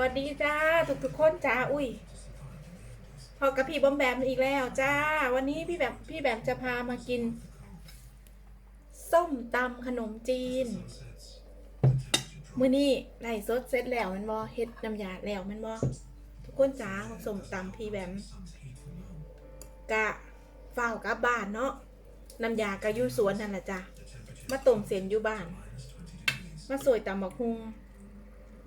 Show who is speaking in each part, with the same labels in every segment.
Speaker 1: วัสดีจ้าทุกทุกๆคนจ้าอุ้ยพอกับพี่บอมแบมอีกแล้วจ้า วันนี้พี่แบบพี่แบบจะพามากิน ส้มตำขนมจีน มื้อนี้ไล่สดเสร็จแล้วมันบอเฮ็ดน้ำยาแล้วมันบอทุกคนจ้าส้มตำพี่แบมกะเฝ้ากับบ้านเนาะน้ำยากะอยู่สวนนั่นแหละจ้ามาต้มเสียนอยู่บ้าน มาสวยตำบักฮุง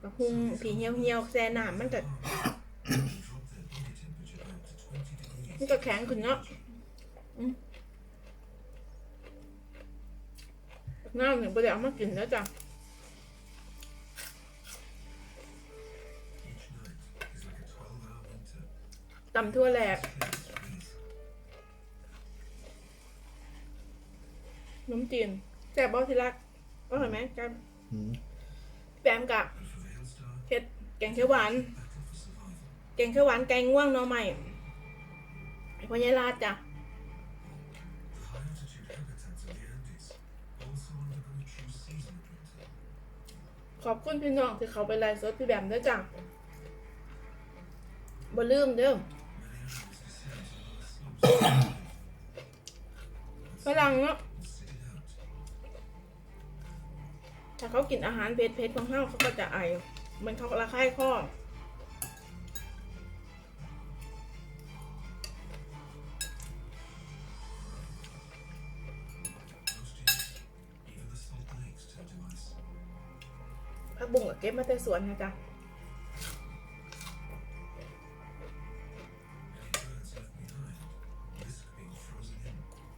Speaker 1: บักฮุงผีเหี่ยวเหี่ยวๆแซ่น้ำมันก็มันก็แข็งขึ้นเนาะอืมน้ำหนึ่งไปเดี๋ยวเอามากินแล้วจ้ะตำทั่วแหลกน้ำจีนแซ่บบ่ที่รักก็เห็นไหมกัน
Speaker 2: อืม
Speaker 1: แปมกับ เผ็ดแกงเขียวหวาน แกงเขียวหวานแกงง่วงหน้อใหม่ไอพ่อใหญ่ลาดจ้ะขอบคุณพี่น้องที่เขาไปไลฟ์สดพี่แบมด้วยจ้ะบ่ลืมเด้อฝรั่งเนาะถ้าเขากินอาหารเผ็ดๆของเขาเขาก็จะไอ มันเขาระคายคอผักบุ้งก็เก็บมาแต่สวนนะจ๊ะ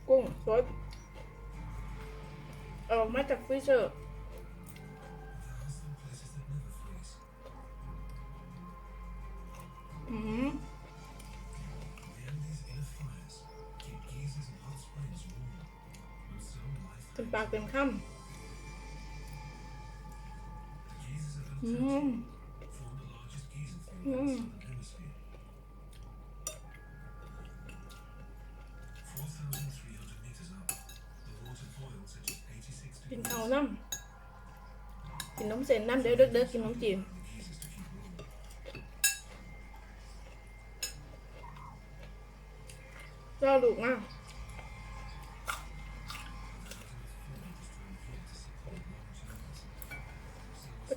Speaker 1: กุ้งสดออกมาจากฟรีเซอร์ำเส้นน้ำเด้อเด้อๆกินน้ำจีนรอลูกนะ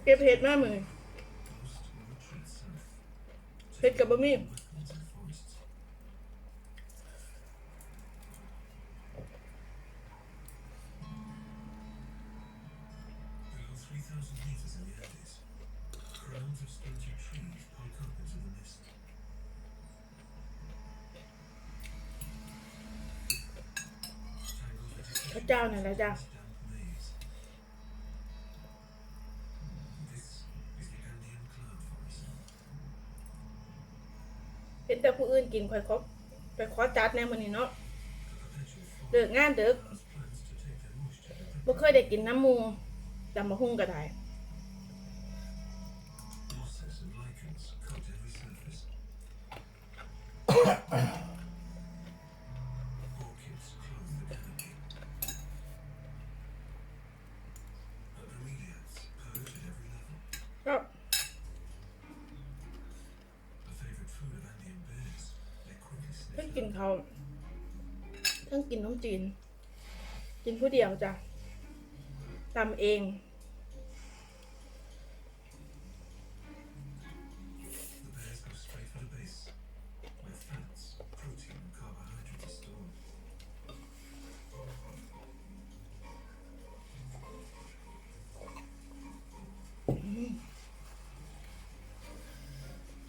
Speaker 1: เก็บเห็ดมามือเห็ดกับบะหมี่ พระเจ้านั่นะจ้ะเห็นแต่ผู้อื่นกินค่อยคบไปขอจัดแน่มันนี่เนาะเลิกงานเด็กบ่เคยได้กินน้ำมูจำมาหุ่งก็ได้ก็เพิ่ง กินเขาเพิ่งกินน้องจีน กินผู้เดียวจ้ะตำเอง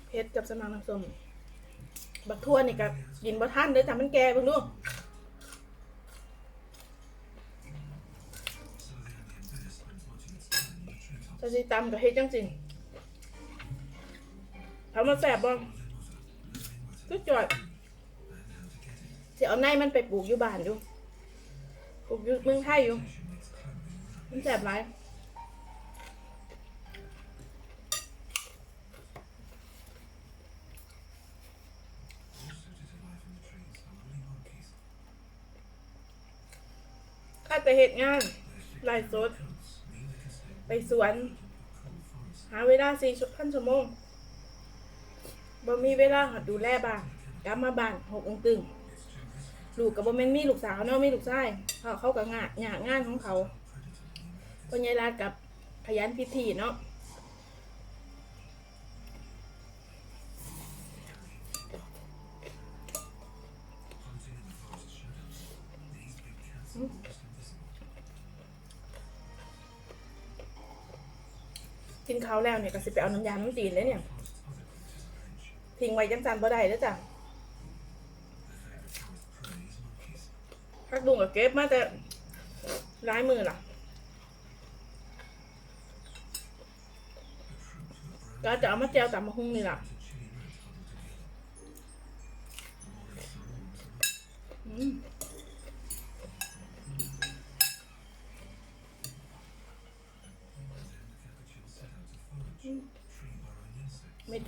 Speaker 1: เพชรกับสมังน้ำส้ม บักทั่วนี่ก็กินบ่ท่านเด้อจ้ะมันแก่เบิ่งดูจะสิตำกับเฮ็ดจังสิทำมาแสบบ่สุดยอดสิเอาในมันไปปลูกอยู่บ้านอยู่ ปลูกอยู่เมืองไทยอยู่ มันแสบหลาย ข้า แต่เหตุงานไล่สด ไปสวน หาเวลาสี่พันชั่วโมงบ่มีเวลาหัดดูแลบ้านกลับมาบ้านหกองตึงลูกกับบ่แม่นมีลูกสาวเนาะมีลูกชายเขาเขากับงานงานงานของเขาพ่อใหญ่ลากับขยันพิธีเนาะ กินข้าวแล้วเนี่ยก็สิไปเอาน้ำยาน้ำจีนเลยเนี่ยทิ้งไว้จังจันบ่ได้แล้วจ้ะพักดุงกับเก็บมาแต่ร้ายมือล่ะก็จะเอามาแจวตามมาหุ้งนี่ล่ะ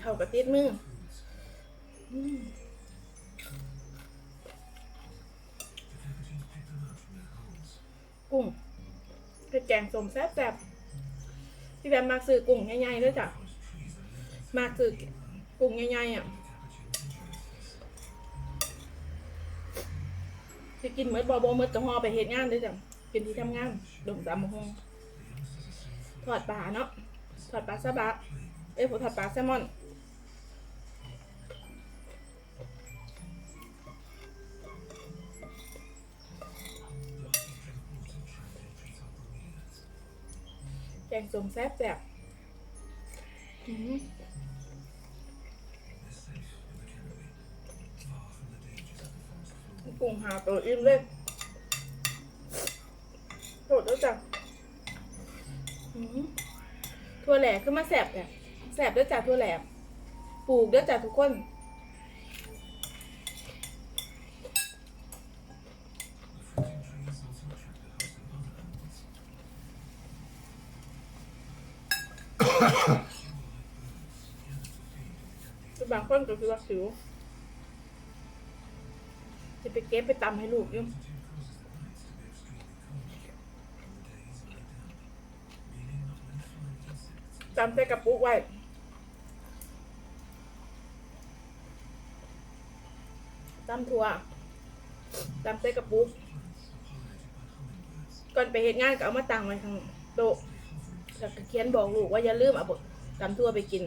Speaker 1: เข้ากับติดมือกุ้งคือแกงสมแซ่บๆพี่แบมมาซื้อกุ้งใหญ่ๆด้วยจ้ะมาซื้อกุ้งใหญ่ๆอะจะกินเหมือนบอบเมือนกระหอไปเหตุงานด้วยจ้ะกินที่ทำงานดมตามมะฮงทอดปลาเนาะทอดปลาซาบะเอ้ยผมทอดปลาแซลมอน งส้มแซ่บแซ่บกุ้งหาตัวอิ่มเลยโสดแล้วจ้ะทั่วแหลกขึ้นมาแซ่บเนี่ยแซ่บด้วยจ้ะทั่วแหลกปลูกด้วยจ้ะทุกคน บางคนก็คือว่าสิว จะไปเก็บไปตำให้ลูกยู่งตำใส่กระปุกไว้ตำถั่วตำใส่กระปุก ก่อนไปเหตุงานก็เอามาตั้งไว้ข้างโต๊ะ แล้วก็เขียนบอกลูกว่าอย่าลืมเอาตำทั่วไปกิน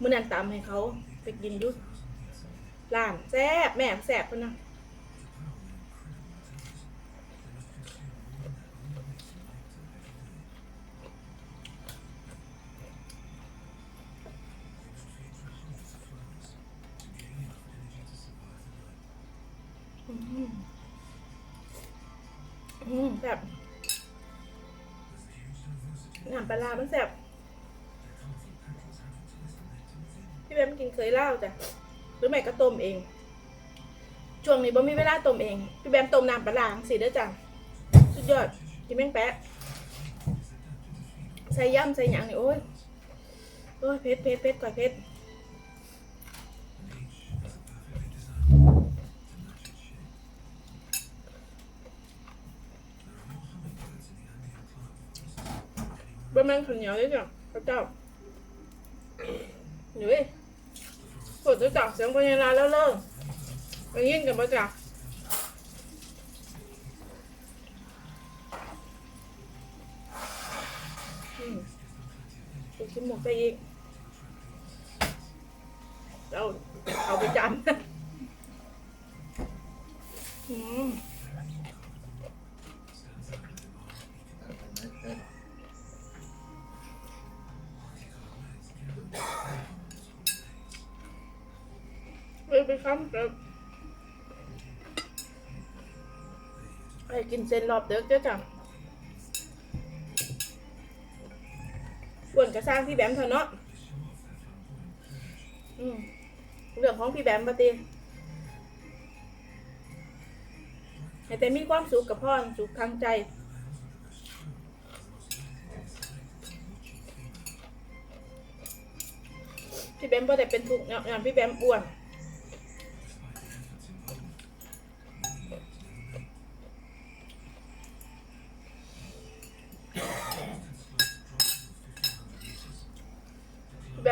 Speaker 1: มื่อนั้นตามให้เขาไปกินอยุร้านแซ่บแม่แซ่บเพิ่นนะอืมอืมแบบ น้ำปลาร้ามันแซ่บพี่แบมกินเคยเล่าจ้ะหรือไม่ก็ต้มเอง ช่วงนี้บ่มีเวลาต้มเอง พี่แบมต้มน้ำปลาร้าสิเด้อจ้ะสุดยอดกินแม่งแป๊ะใส่ย่ำใส่หยังนี่โอ้ยโอ้ยเผ็ดเผ็ดเผ็ดกว่าเผ็ด บะแมงข้าวเหนียวด้วยจ้ะพระเจ้าหนูฝนจะจับเสียงพยานาแล้วเลิกไปยินกันปะจ๊ะอืมไปกินหมกไปอีกเราเอาไปจำอืมำแบบไปกินเส้นรอบเด็กเจ้าจ้ะส่วนกระสร้างพี่แบมเถอะเนาะอืมเรื่องของพี่แบมปฏิให้แต่มีความสุขกับพ่อสุขทางใจพี่แบมก็แต่เป็นทุกข์เนาะงานพี่แบมอ้วน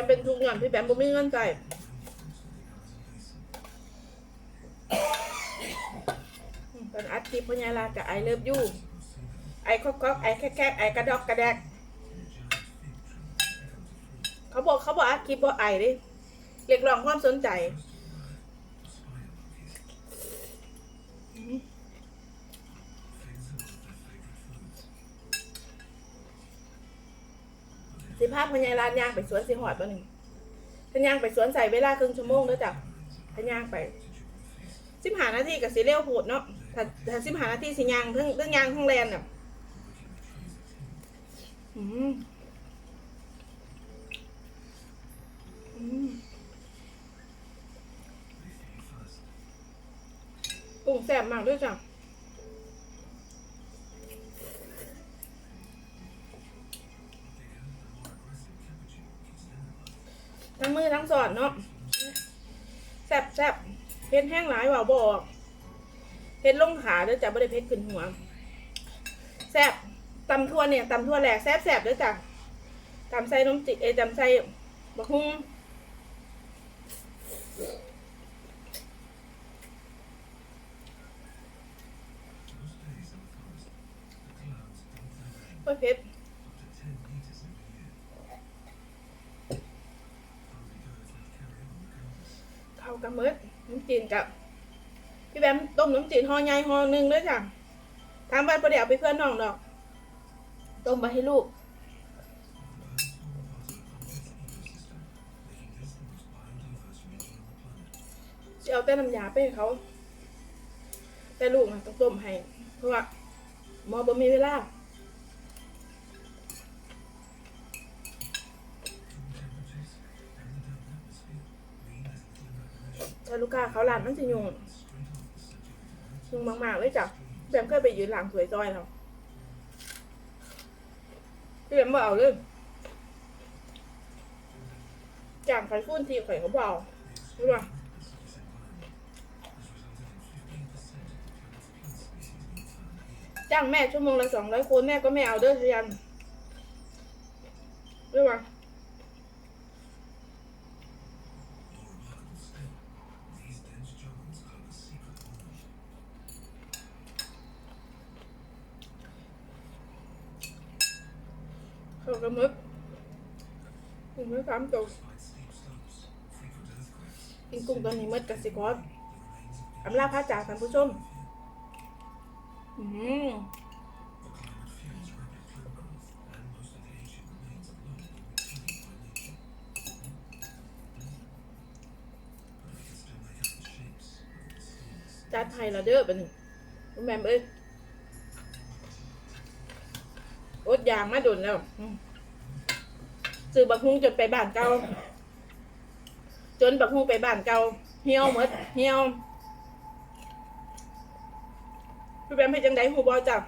Speaker 1: เป็นทุกอย่างพี่แบมบ่มีเงินใจป็นอาดคลิปพญาลากัไอเลิฟยูไอคอกคอกไอแคแคไอกระดอกกระแดก เขาบอกเขาบอกอัดคลิปบอกไอดิเรียกร้องความสนใจ สิภาพพญาลานยางไปสวนสิหอดบ่หนึ่งพญางไปสวนใส่เวลาครึ่งชั่วโมงเด้อจ้ะพญางไปสิบหานาทีกับสิเร็วโหดเนาะถ้าถ้าสิบหานาทีสิยางทั้งทั้งยางทั้งแลนน่ะอืมอืมปรุงแซ่บมากด้วยจ้ะ ชรแห้งหลายว่าบอกเพชรลงขาเด้อจ้ะไม่ได้เพชรขึ้นหัวแซบตำทั่วเนี่ยตำทั่วแหลกแซบแซบเด้อจ้ะตำใส่นมจิเอตำใส่บักฮุ้งโอ้ยเพชรเข้ากับมืด น้ำจีนกับพี่แบมต้มน้ำจีนห่อใหญ่ห่อหนึ่งด้วยจ้ะทางบ้านประเดี๋ยวไปเพื่อนน้องดอก ต้มไปให้ลูกจะเอาแต่น้ำยาไปให้เขา แต่ลูกนะต้องต้มให้ เพราะว่าหมอบ่มีเวลา ถ้าลูกค้าเขาหลานมันจะยุงยุ่งมากๆเลยจ้ะแบมเคยไปยืนหลังสวยจอยแล้วพี่แบมบอกเอาเลยจางไฟฟุ้นทีไข่เขาเบารู้ป่ะจ้างแม่ชั่วโมงละสองร้อยคนแม่ก็ไม่เอาเด้อชยันรู้ป่ะ เขากระมึกกุ้งไม่สามตัวกินกุ้งตัวนี้มืดกับสิกอสอำลาพระจ่าท่านผู้ชม อืมจัดไทยละเด้อป็นงคุณแม่เอ้ยอดยางมาดุนแล้ว ซื้อบักฮุงจนไปบ้านเก่าจนบักฮุงไปบ้านเก่าเหี่ยวหมดเหี่ยวพี่แบมให้จังไดหูบอจับ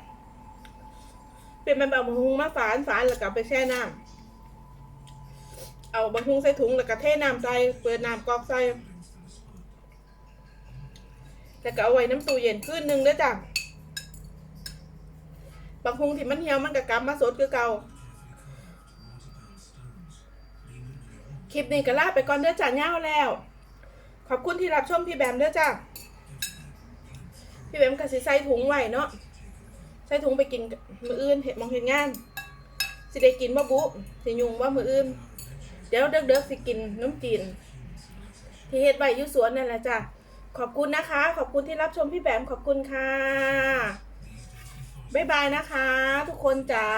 Speaker 1: เป็นมันเอาบักฮุงมาฝานฝานแล้วก็เอาไปแช่น้ำเอาบักฮุงใส่ถุงแล้วก็เทน้ำใส่เปิดน้ำกรอกใส่แล้วก็เอาไว้น้ำตู้เย็นคืนหนึงเด้จ้ะบางคงที่มันเหี่ยวมันก็กลับมาสดคือเก่า คลิปนี้ก็ลาไปก่อนเด้อจ้าเงาแล้ว ขอบคุณที่รับชมพี่แบมเด้อจ้าพี่แบมก็สิใส่ถุงไว้เนาะใส่ถุงไปกินมืออื่นเห็ดมองเห็ดงานสิได้กินบ่บุสิยุงว่ามืออื่น เดี๋ยวเด็กๆสิกินน้ำจีน ที่เฮ็ดไว้อยู่สวนนั่นแหละจ้ะขอบคุณนะคะ ขอบคุณที่รับชมพี่แบมขอบคุณค่ะ บ๊ายบายนะคะ ทุกคนจ๋า